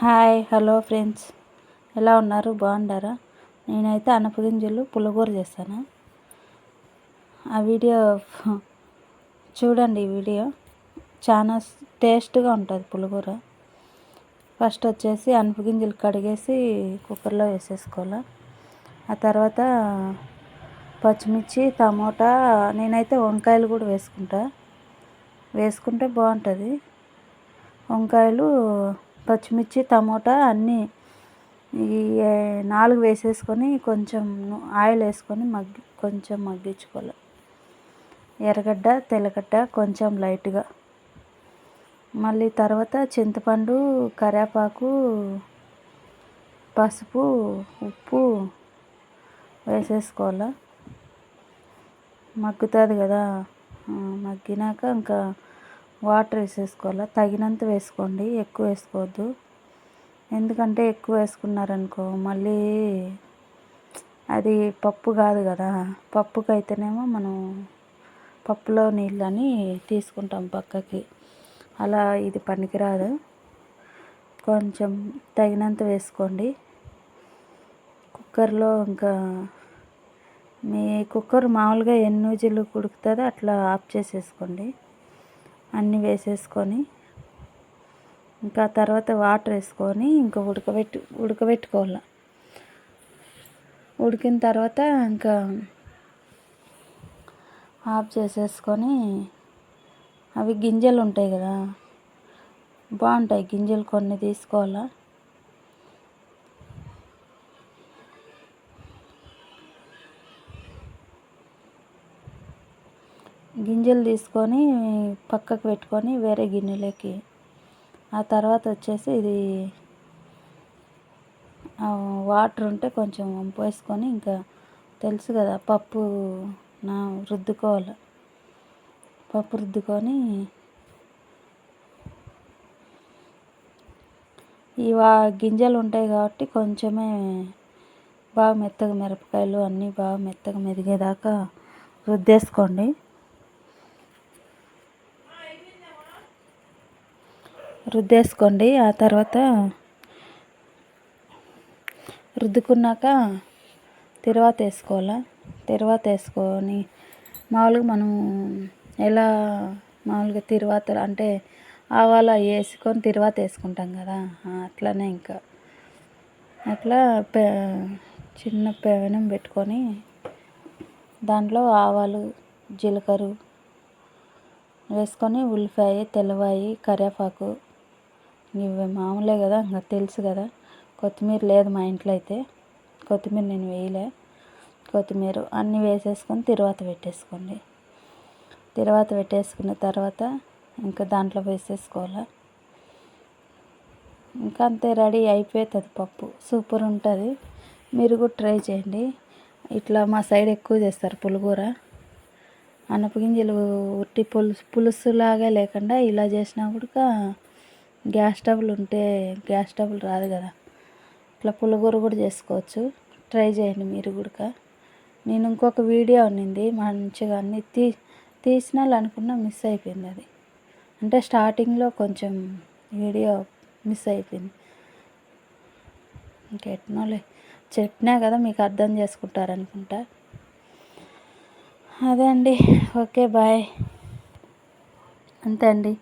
Hi hello friends. ఎలా ఉన్నారు? బాగుండారా? నేనైతే అనపగింజలు పులగూర చేస్తాను. ఆ వీడియో చూడండి ఈ వీడియో. చాలా టేస్ట్గా ఉంటుంది పులగూర. ఫస్ట్ వచ్చేసి అనపగింజలు కడిగేసి కుక్కర్లో వేసేసుకోవాలి. ఆ తర్వాత పచ్చిమిర్చి టమోటా నేనైతే వంకాయలు కూడా వేసుకుంటా. వేసుకుంటే బాగుంటుంది. వంకాయలు పచ్చిమిర్చి టమోటా అన్నీ ఈ నాలుగు వేసేసుకొని కొంచెం ఆయిల్ వేసుకొని మగ్గి కొంచెం మగ్గించుకోవాలి. ఎర్రగడ్డ తెల్లగడ్డ కొంచెం లైట్గా. మళ్ళీ తర్వాత చింతపండు కరివేపాకు పసుపు ఉప్పు వేసేసుకోవాలి. మగ్గుతుంది కదా. మగ్గినాక ఇంకా వాటర్ వేసేసుకోవాలి? తగినంత వేసుకోండి. ఎక్కువ వేసుకోవద్దు. ఎందుకంటే ఎక్కువ వేసుకున్నారనుకో మళ్ళీ అది పప్పు కాదు కదా. పప్పుకి అయితేనేమో మనం పప్పులో నీళ్ళని తీసుకుంటాం పక్కకి. అలా ఇది పనికిరాదు. కొంచెం తగినంత వేసుకోండి. కుక్కర్లో ఇంకా మీ కుక్కర్ మామూలుగా ఎన్ని విజిల్లు కుడుకుతుందో అట్లా ఆఫ్ చేసేసుకోండి. అన్నీ వేసేసుకొని ఇంకా తర్వాత వాటర్ వేసుకొని ఇంకా ఉడకబెట్టి ఉడకబెట్టుకోవాలి. ఉడికిన తర్వాత ఇంకా ఆఫ్ చేసేసుకొని అవి గింజలు ఉంటాయి కదా బాగుంటాయి గింజలు కొన్ని తీసుకోవాలా. గింజలు తీసుకొని పక్కకు పెట్టుకొని వేరే గిన్నెలోకి ఆ తర్వాత వచ్చేసి ఇది వాటర్ ఉంటే కొంచెం పోసుకొని ఇంకా తెలుసు కదా పప్పు నా రుద్దుకోవాలి. పప్పు రుద్దుకొని ఈ గింజలు ఉంటాయి కాబట్టి కొంచెమే బాగా మెత్తగా మిరపకాయలు అన్నీ బాగా మెత్తగా మెదిగేదాకా రుద్దేసుకోండి. రుద్దేసుకోండి. ఆ తర్వాత రుద్దుకున్నాక తర్వాత వేసుకోవాలి? తర్వాత వేసుకొని మామూలుగా మనం ఎలా మామూలుగా తిరువాత అంటే ఆవాలు వేసుకొని తిరువాత వేసుకుంటాం కదా? అట్లనే ఇంకా. అట్లా చిన్న పెనం పెట్టుకొని దాంట్లో ఆవాలు జీలకర్ర వేసుకొని ఉల్లిపాయ తెల్లవాయి కరివేపాకు ఇవి మామూలే కదా ఇంకా తెలుసు కదా. కొత్తిమీర లేదు మా ఇంట్లో అయితే. కొత్తిమీర నేను వేయలే. కొత్తిమీర అన్నీ వేసేసుకొని తిరువాత పెట్టేసుకోండి. తర్వాత పెట్టేసుకున్న తర్వాత ఇంకా దాంట్లో వేసేసుకోవాలి. ఇంకా అంతే రెడీ అయిపోతుంది పప్పు. సూపర్ ఉంటుంది. మీరు కూడా ట్రై చేయండి. ఇట్లా మా సైడ్ ఎక్కువ చేస్తారు పులిహోర. అనపగింజలు ఉట్టి పులుసు పులుసులాగా లేకుండా ఇలా చేసినా కూడా గ్యాస్ స్టవ్లు ఉంటే గ్యాస్ స్టవ్లు రాదు కదా. ఇట్లా పులిహోర కూడా చేసుకోవచ్చు. ట్రై చేయండి మీరు కూడా. నేను ఇంకొక వీడియో ఉన్నింది మంచిగా అన్ని తీ తీసిన అనుకున్నా మిస్ అయిపోయింది అది. అంటే స్టార్టింగ్లో కొంచెం వీడియో మిస్ అయిపోయింది. ఇంకెట్నోలే చెప్పినా కదా మీకు అర్థం చేసుకుంటారనుకుంటా అదే అండి ఓకే బాయ్. అంతే అండి.